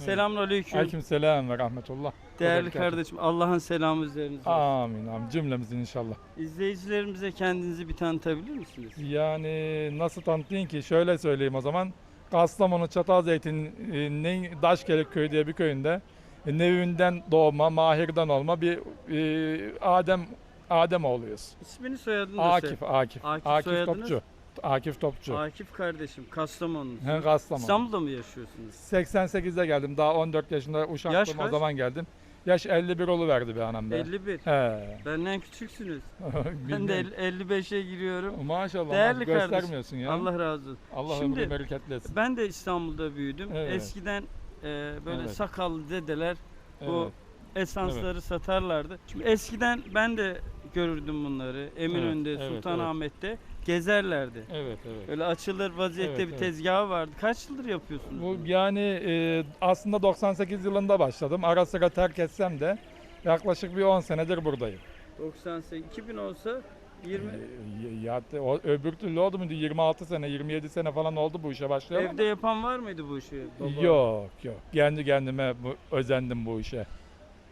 Selamünaleyküm. Aleyküm selam ve rahmetullah. Değerli kardeşim Allah'ın selamı üzerinize. olsun. Amin amin cümlemizin inşallah. İzleyicilerimize kendinizi bir tanıtabilir misiniz? Yani nasıl tanıtayım ki? Şöyle söyleyeyim o zaman. Kastamonu Çatalzeytin'in Daşkelek köyü diye bir köyünde e, Nevinden doğma, Mahir'den olma bir e, Adem Adem oğluyuz. İsmini soyadını da Akif, Akif. Akif Akif, soyadınız? Topçu. Akif Topçu. Akif kardeşim Kastamonu'nuz. He, Kastamonu. İstanbul'da mı yaşıyorsunuz? 88'de geldim. Daha 14 yaşında Yaş uşaktım o kaç? zaman geldim. Yaş 51 olu verdi be anam be. 51. He. Benden küçüksünüz. Ben de el- 55'e giriyorum. Maşallah. Değerli göstermiyorsun ya. Allah, Allah razı olsun. Allah Şimdi- ömrü bereketli etsin. Ben de İstanbul'da büyüdüm. Evet. Eskiden e, böyle Evet. sakallı dedeler bu Evet. esansları satarlardı. Şimdi eskiden ben de görürdüm bunları. Eminönü'nde, Evet, evet, Sultanahmet'te gezerlerdi. Evet, evet. Öyle açılır vaziyette Evet, bir evet. tezgahı vardı. Kaç yıldır yapıyorsunuz? Bu bunu? yani e, aslında 98 yılında başladım. Ara sıra terk etsem de yaklaşık bir 10 senedir buradayım. 98 2000 olsa 20 E, ya, o, öbür türlü oldu mu? 26 sene, 27 sene falan oldu bu işe başlayalı. evde yapan var mıydı bu işi? baba? Yok, yok. Kendi kendime bu, özendim bu işe.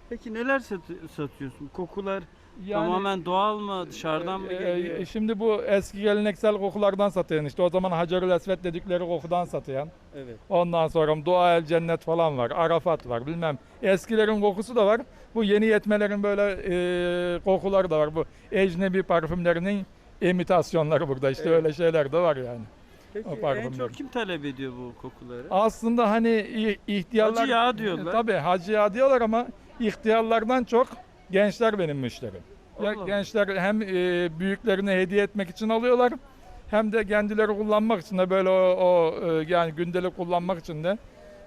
Peki neler satı- satıyorsun? Kokular Yani- tamamen doğal mı? Dışarıdan mı Ee, geliyor? e, Şimdi bu eski geleneksel kokulardan satayan işte o zaman Hacerül Esvet dedikleri kokudan satayan. evet. Ondan sonra Dua El Cennet falan var. Arafat var bilmem. Eskilerin kokusu da var. Bu yeni yetmelerin böyle e, kokuları da var. Bu ecnebi parfümlerinin imitasyonları burada işte Evet. öyle şeyler de var yani. Peki O en çok kim talep ediyor bu kokuları? Aslında hani ihtiyarlar... Hacı yağı diyorlar. Tabii hacı yağı diyorlar ama ihtiyarlardan çok gençler benim müşterim. Ya gençler hem e, büyüklerine hediye etmek için alıyorlar hem de kendileri kullanmak için de böyle o, o, e, yani gündelik kullanmak için de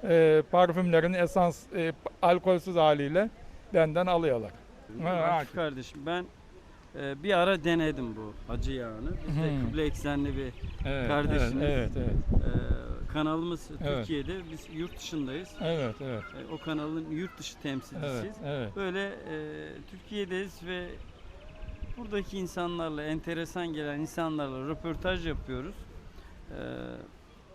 e, parfümlerin esans e, alkolsüz haliyle benden alıyorlar. Ha, Akif. kardeşim ben e, bir ara denedim bu hacı yağını. Biz de Hmm. kıble eksenli bir Evet, Kardeşiniz. Evet, evet, e, kanalımız Evet. Türkiye'de. Biz yurt dışındayız. evet, evet, E, o kanalın yurt dışı temsilcisiyiz. evet, evet. Böyle e, Türkiye'deyiz ve buradaki insanlarla, enteresan gelen insanlarla röportaj yapıyoruz. E,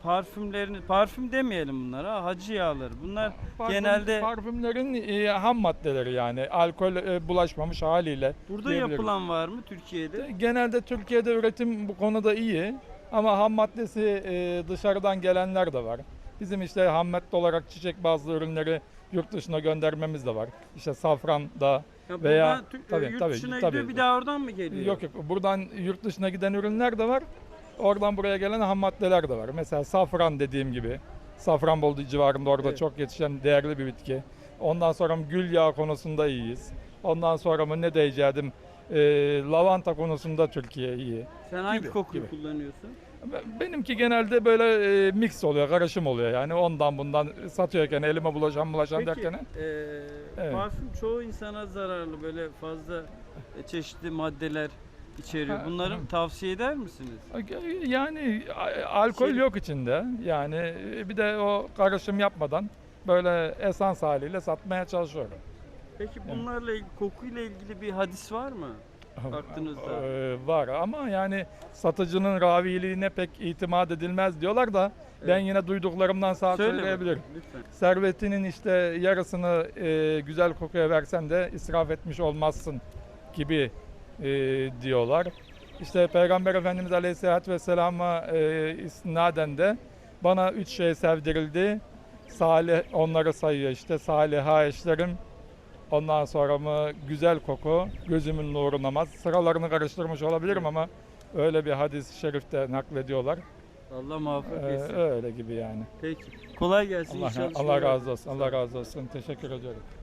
parfümlerini, parfüm demeyelim bunlara, hacı yağları. Bunlar Parfüm- genelde- parfümlerin e, ham maddeleri yani alkol e, bulaşmamış haliyle. burada diyebilirim. yapılan var mı Türkiye'de? Genelde Türkiye'de üretim bu konuda iyi ama ham maddesi e, dışarıdan gelenler de var. Bizim işte ham madde olarak çiçek bazlı ürünleri yurt dışına göndermemiz de var. İşte safran da Ya Veya- buradan Tür- tabii, yurt tabii, dışına tabii. gidiyor bir daha oradan mı geliyor? yok yok buradan yurt dışına giden ürünler de var. Oradan buraya gelen ham maddeler de var. Mesela safran dediğim gibi. Safranbolu civarında orada Evet. çok yetişen değerli bir bitki. Ondan sonra gül yağı konusunda iyiyiz. Ondan sonra mı ne diyeceğim? E, lavanta konusunda Türkiye iyi. Sen hangi Gibi, kokuyu gibi. kullanıyorsun? Ben- Benimki genelde böyle e, mix oluyor, karışım oluyor yani ondan bundan satıyorken elime bulaşan bulaşan Peki derken. e, Evet. parfüm çoğu insana zararlı böyle fazla çeşitli maddeler içeriyor. Ha, Bunları hı. tavsiye eder misiniz? Yani alkol Şey- yok içinde. Yani e, bir de o karışım yapmadan böyle esans haliyle satmaya çalışıyorum. Peki bunlarla ilgili kokuyla ilgili bir hadis var mı? Aklınızda. Ee, var ama yani satıcının raviliğine pek itimat edilmez diyorlar da ben Evet. yine duyduklarımdan sağ Söyle söyleyebilirim. lütfen. Servetinin işte yarısını e, güzel kokuya versen de israf etmiş olmazsın gibi e, diyorlar. İşte Peygamber Efendimiz Aleyhisselatü Vesselam'a e, isnaden de bana üç şey sevdirildi. Salih onları sayıyor işte saliha eşlerim. Ondan sonra mı güzel koku, gözümün nuru namaz. Sıralarını karıştırmış olabilirim ama öyle bir hadis-i şerifte naklediyorlar. Allah muvaffak Ee, etsin. öyle gibi yani. Peki. Kolay gelsin. Allah. Allah razı olsun. Allah razı olsun. Teşekkür ediyorum.